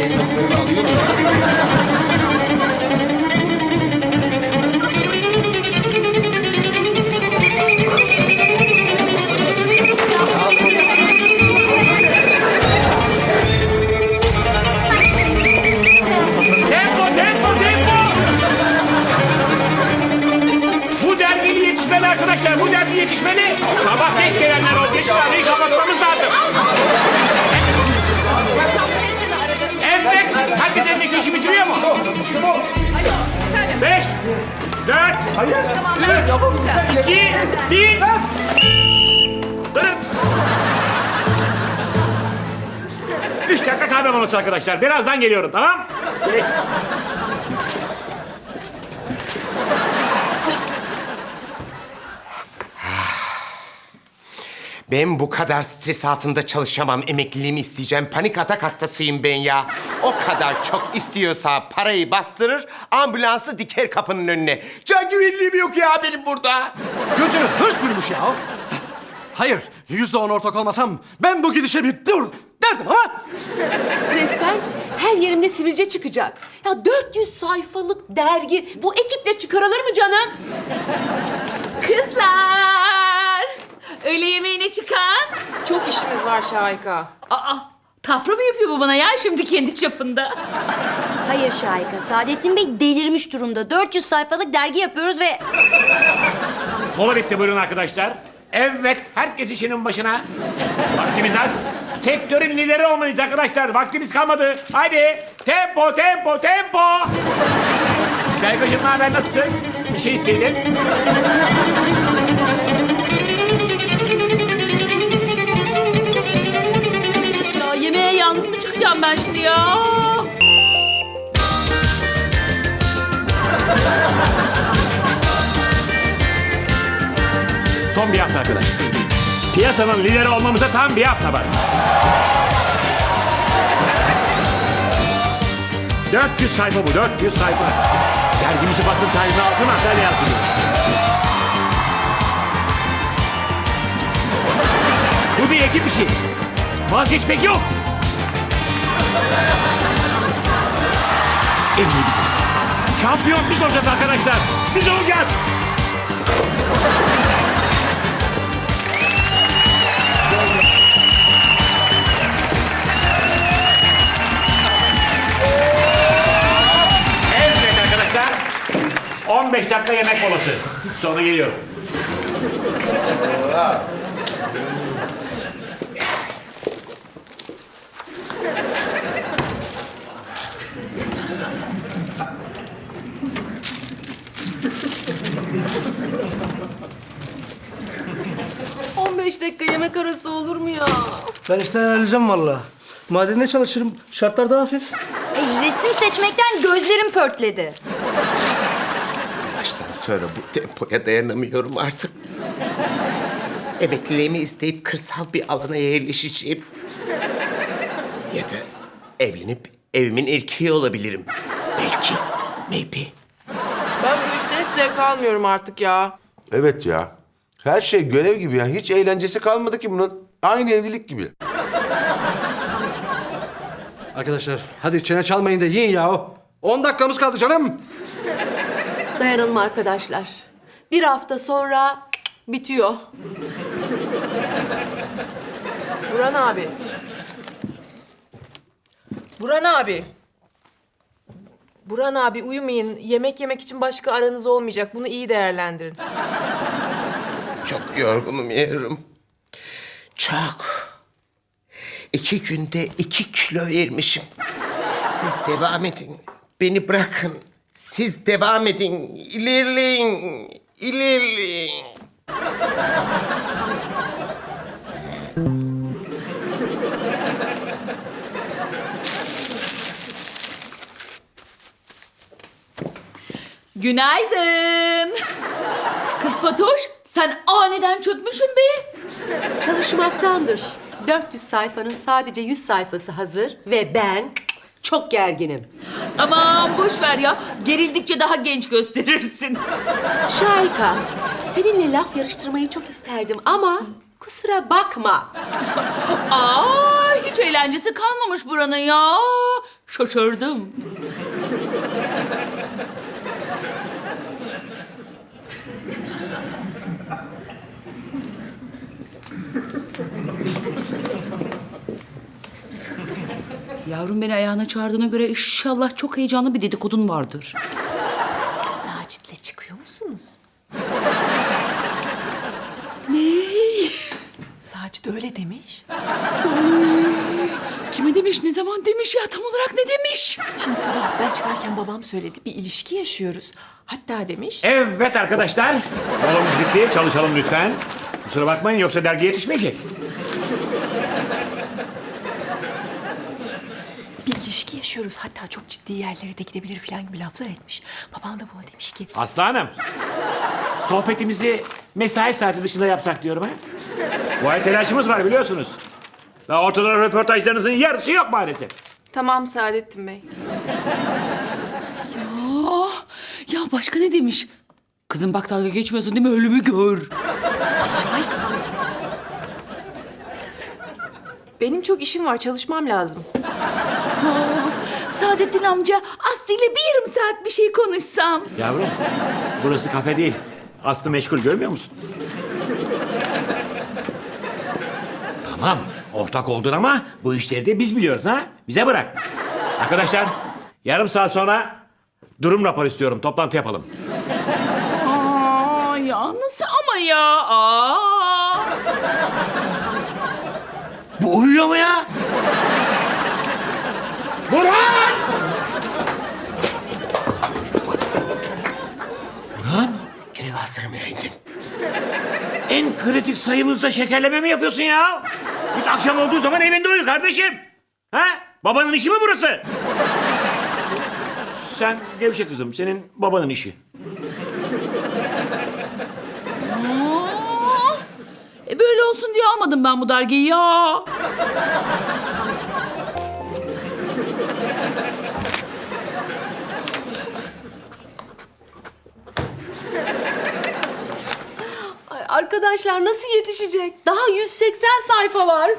benim notlarımı alıyorum. Tempo, dört, üç, iki, bir. Üç dakika kahve molası arkadaşlar. Birazdan geliyorum, tamam? Ben bu kadar stres altında çalışamam. Emekliliğimi isteyeceğim. Panik atak hastasıyım ben ya. O kadar çok istiyorsa parayı bastırır, ambulansı diker kapının önüne. Can güvenliğim yok ya benim burada. Gözünü hırs bürümüş ya. Hayır, yüzde on ortak olmasam ben bu gidişe bir dur derdim ama... Stresten her yerimde sivilce çıkacak. Ya 400 sayfalık dergi bu ekiple çıkarılır mı canım? Kızlar! Öğle yemeğine çıkan. Çok işimiz var Şahika. Aa, tafra mı yapıyor bu bana ya şimdi kendi çapında? Hayır Şahika, Saadettin Bey delirmiş durumda. 400 sayfalık dergi yapıyoruz ve... Mola bitti buyurun arkadaşlar. Evet, herkes işinin başına. Vaktimiz az. Sektörün lideri olmalıyız arkadaşlar. Vaktimiz kalmadı. Haydi. Tempo, tempo, tempo. Belgacığım ne haber, nasılsın? Bir şey hissedin. Ben şimdi ya? Son bir hafta arkadaş. Piyasanın lideri olmamıza tam bir hafta var. 400 sayfa bu, 400 sayfa. Dergimizi basın tarihine altına haber yazdırıyoruz. Bu bir ekip işi. Vazgeçmek yok. En iyi biziz. Şampiyon biz olacağız arkadaşlar. Biz olacağız. Evet arkadaşlar. 15 dakika yemek molası. Sonra geliyorum. 15 dakika yemek arası olur mu ya? Ben işte ayarlayacağım valla. Madende çalışırım. Şartlar daha hafif. E, resim seçmekten gözlerim pörtledi. Baştan sonra bu tempoya dayanamıyorum artık. Emekliliğimi isteyip kırsal bir alana yerleşeceğim. Ya da evlenip evimin erkeği olabilirim. Belki, maybe. Ben bu işten hiç zevk almıyorum artık ya. Evet ya. Her şey görev gibi ya. Hiç eğlencesi kalmadı ki bunun. Aynı evlilik gibi. Arkadaşlar hadi çene çalmayın da yiyin ya. 10 dakikamız kaldı canım. Dayanalım arkadaşlar. Bir hafta sonra bitiyor. Buran abi. Buran abi. Buran abi uyumayın. Yemek yemek için başka aranız olmayacak. Bunu iyi değerlendirin. Çok yorgunum yarım. Çok. İki günde iki kilo vermişim. Siz devam edin. Beni bırakın. Siz devam edin. İlerleyin. İlerleyin. Günaydın. Kız Fatoş, sen aniden çökmüşsün be. Çalışmaktandır. 400 sayfanın sadece 100 sayfası hazır ve ben çok gerginim. Aman boş ver ya. Gerildikçe daha genç gösterirsin. Şahika, seninle laf yarıştırmayı çok isterdim ama kusura bakma. Aa, hiç eğlencesi kalmamış buranın ya. Şaşırdım. Yavrum beni ayağına çağırdığına göre inşallah çok heyecanlı bir dedikodun vardır. Siz Sacit'le çıkıyor musunuz? Ne? Sacit öyle demiş. Kime demiş, ne zaman demiş ya? Tam olarak ne demiş? Şimdi sabah ben çıkarken babam söyledi. Bir ilişki yaşıyoruz. Hatta demiş. Evet arkadaşlar. Molamız bitti. Çalışalım lütfen. Kusura bakmayın yoksa dergi yetişmeyecek. Bir ilişki yaşıyoruz. Hatta çok ciddi yerlere de gidebilir falan gibi laflar etmiş. Babam da buna demiş ki Aslı Hanım. Sohbetimizi mesai saati dışında yapsak diyorum ha. Bu ay telaşımız var biliyorsunuz. Daha ortada röportajlarınızın yarısı yok maalesef. Tamam Saadettin Bey. Ah, ya başka ne demiş? Kızım bak dalga geçmiyorsun değil mi? Ölümü gör. Benim çok işim var. Çalışmam lazım. Saadettin amca Aslı ile bir yarım saat bir şey konuşsam. Yavrum burası kafe değil. Aslı meşgul görmüyor musun? tamam ortak oldun ama bu işleri de biz biliyoruz ha. Bize bırak. Arkadaşlar yarım saat sonra durum raporu istiyorum. Toplantı yapalım. Aa, ya nasıl ama ya? Aa. Bu uyuyor mu ya? Burhan! Burhan? Görev hazırım efendim. En kritik sayımızda şekerleme mi yapıyorsun ya? Git akşam olduğu zaman evinde uyu kardeşim. Ha? Babanın işi mi burası? Sen gevşe kızım. Senin babanın işi. Aa. E böyle olsun diye almadım ben bu dergiyi ya. Ay, arkadaşlar nasıl yetişecek? Daha 180 sayfa var.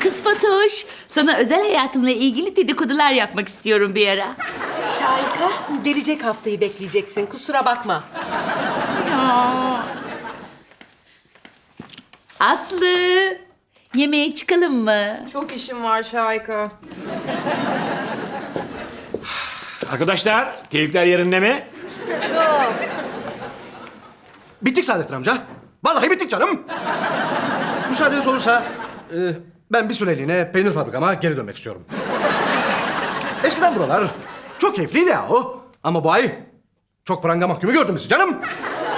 Kız Fatoş, sana özel hayatımla ilgili dedikodular yapmak istiyorum bir ara. Şahika, gelecek haftayı bekleyeceksin. Kusura bakma. Aslı, yemeğe çıkalım mı? Çok işim var Şahika. Arkadaşlar keyifler yerinde mi? Çok. Bittik Saadettin amca. Vallahi bittik canım. Müsaadeniz olursa e, ben bir süreliğine peynir fabrikama geri dönmek istiyorum. Eskiden buralar çok keyifliydi ya o. Ama bu ay çok pranga mahkumu gördüm bizi canım.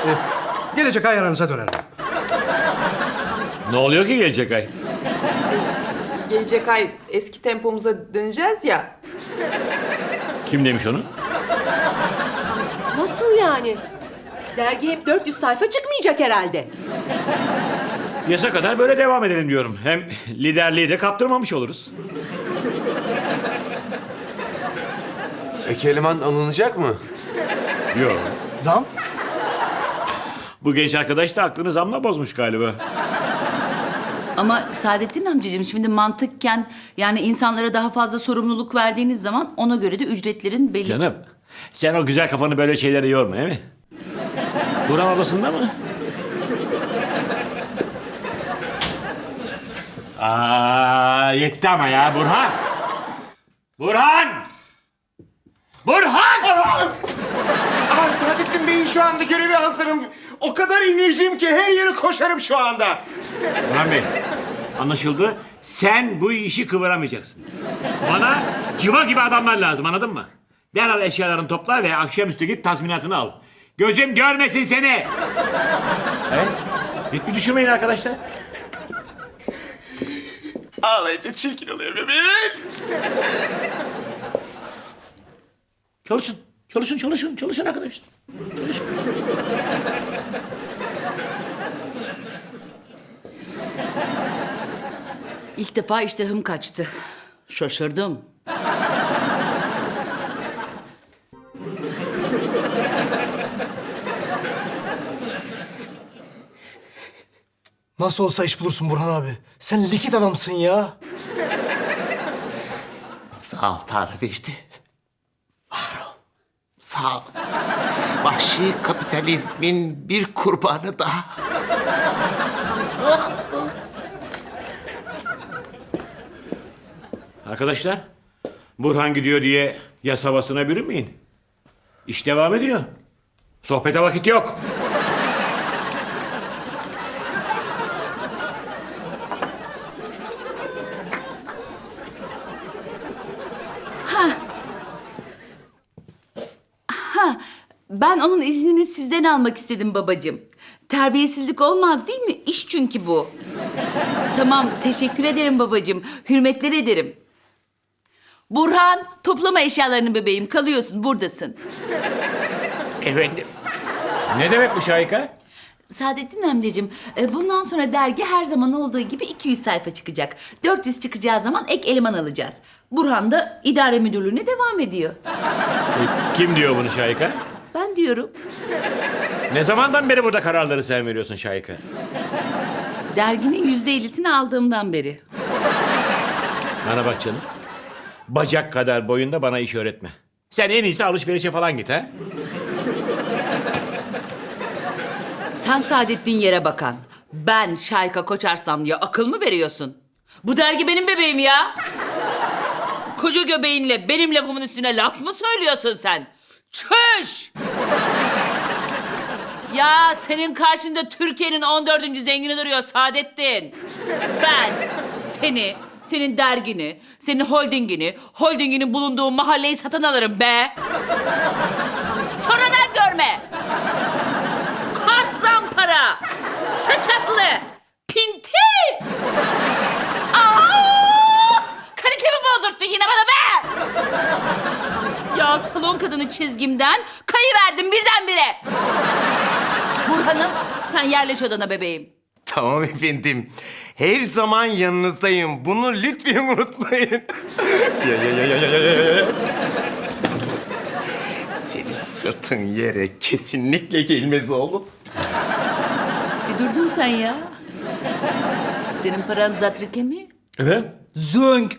E, gelecek ay aranıza dönerim. Ne oluyor ki gelecek ay? Gelecek ay eski tempomuza döneceğiz ya. Kim demiş onu? Nasıl yani? Dergi hep 400 sayfa çıkmayacak herhalde. Yasa kadar böyle devam edelim diyorum. Hem liderliği de kaptırmamış oluruz. Ek eleman alınacak mı? Yok. Zam? Bu genç arkadaş da aklını zamla bozmuş galiba. Ama Saadettin amcacığım şimdi mantıkken yani insanlara daha fazla sorumluluk verdiğiniz zaman ona göre de ücretlerin belli. Canım sen o güzel kafanı böyle şeylere yorma değil mi? Burhan odasında mı? Aa, yetti ama ya Burhan. Burhan! Burhan! Aa, Saadettin Bey'in şu anda görevi hazırım. O kadar enerjiyim ki her yere koşarım şu anda. Burhan Bey, anlaşıldı. Sen bu işi kıvıramayacaksın. Bana civa gibi adamlar lazım anladın mı? Derhal eşyalarını topla ve akşamüstü git tazminatını al. Gözüm görmesin seni. Evet. Ritmi düşürmeyin arkadaşlar. Ağlayınca çirkin oluyor bebeğim. Çalışın, çalışın, çalışın, çalışın arkadaşlar. Çalışın. İlk defa iştahım kaçtı. Şaşırdım. Nasıl olsa iş bulursun Burhan abi. Sen likit adamsın ya. Sağ ol Tanrı verdi. Var ol. Sağ ol. Vahşi kapitalizmin bir kurbanı daha. Arkadaşlar, Burhan gidiyor diye yas havasına bürünmeyin. İş devam ediyor. Sohbete vakit yok. Ben onun iznini sizden almak istedim babacığım. Terbiyesizlik olmaz değil mi? İş çünkü bu. tamam, teşekkür ederim babacığım. Hürmetler ederim. Burhan, toplama eşyalarını bebeğim. Kalıyorsun, buradasın. Efendim. Ne demek bu şahika? Saadettin amcacığım, e, bundan sonra dergi her zaman olduğu gibi 200 sayfa çıkacak. 400 çıkacağı zaman ek eleman alacağız. Burhan da idare müdürlüğüne devam ediyor. E, kim diyor bunu şahika? Ben diyorum, Ne zamandan beri burada kararları sen veriyorsun şahika? derginin yüzde ellisini aldığımdan beri. Bana bak canım. Bacak kadar boyunda bana iş öğretme. Sen en iyisi alışverişe falan git ha. Sen Saadettin yere bakan. Ben Şayka Koçarslan diye akıl mı veriyorsun? Bu dergi benim bebeğim ya. Koca göbeğinle benim lafımın üstüne laf mı söylüyorsun sen? Çüş! Ya senin karşında Türkiye'nin 14. zengini duruyor Saadettin. Ben seni, senin dergini, senin holdingini, holdinginin bulunduğu mahalleyi satın alırım be. Sonradan görme. Kadını çizgimden kayıverdim birdenbire. Burhan'ım sen yerleş odana bebeğim. Tamam efendim. Her zaman yanınızdayım. Bunu lütfen unutmayın. ya, ya, ya, ya, ya, ya, ya. Senin sırtın yere kesinlikle gelmez oğlum. Bir durdun sen ya. Senin paran zatrike mi? Efendim? Zönk.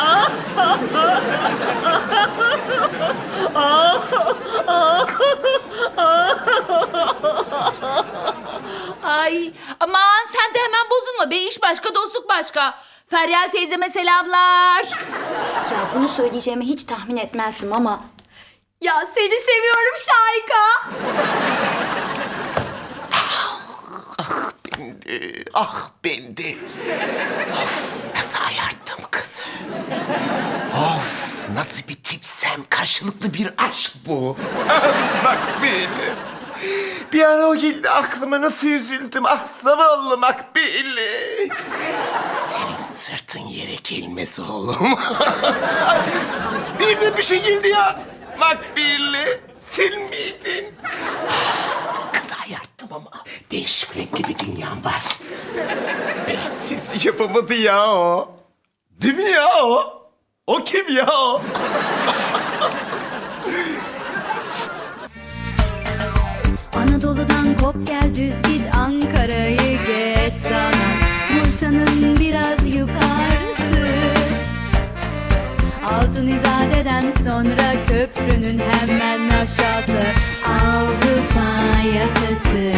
Ay aman sen de hemen bozulma be iş başka dostluk başka. Feryal teyzeme selamlar. Ya bunu söyleyeceğimi hiç tahmin etmezdim ama... Ya seni seviyorum Şahika. Ben de, ah ben de. Of nasıl ayarttım kızı. Of nasıl bir tipsem karşılıklı bir aşk bu. Bak böyle. Bir an o geldi aklıma nasıl üzüldüm. Ah zavallı Makbili. Senin sırtın yere gelmez oğlum. bir de bir şey geldi ya. Makbili. Sen miydin? Kızı ayarttım ama değişik renkli bir dünyam var. Bensiz yapamadı ya o. Değil mi ya o? O kim ya o? Anadolu'dan kop gel düz git Ankara'yı geç sana Bursa'nın biraz yukarısı Altın İzade'den sonra köprünün hemen aşağısı Avrupa yakası